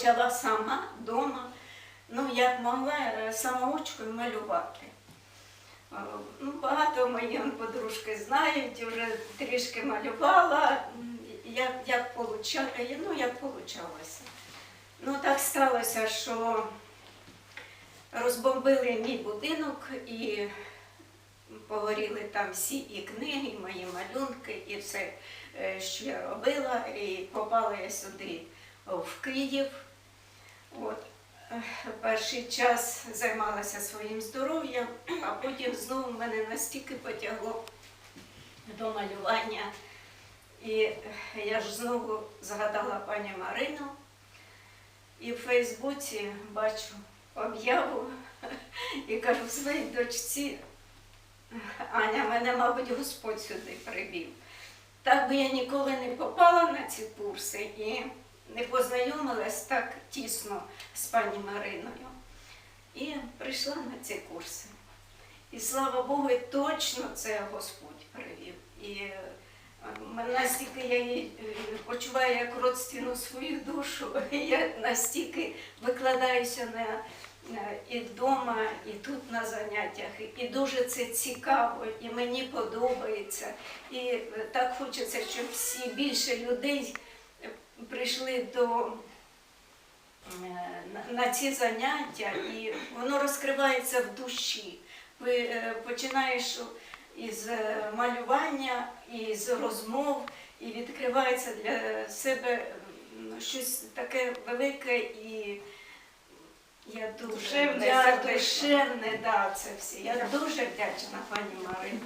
почала сама вдома, ну як могла е, самоучкою малювати. Е, Ну, багато мої подружки знають, вже трішки малювала, як, як, получа... ну, як получалося. Ну так сталося, що розбомбили мій будинок і погоріли там всі і книги, і мої малюнки, і все, е, що я робила. І попала я сюди в Київ. От. Перший час займалася своїм здоров'ям, а потім знову мене настільки потягло до малювання. І я ж знову згадала пані Марину і в Фейсбуці бачу об'яву і кажу своїй дочці, Аня, мене, мабуть, Господь сюди привів. Так би я ніколи не попала на ці курси і не познайомилась так тісно з пані Мариною. І прийшла на ці курси. І слава Богу, точно це Господь привів. І е, настільки я її е, почуваю як родственну свою душу, я настільки викладаюся на, і вдома, і тут на заняттях, і- дуже це цікаво, і мені подобається. І е, так хочеться, щоб всі більше людей прийшли до е, на- на ці заняття, і воно розкривається в душі. Ви е, починаєш із е, малювання, із розмов, і відкривається для себе щось таке велике і я дуже Душевне, душевне, да, це все. Я дуже вдячна пані Марині.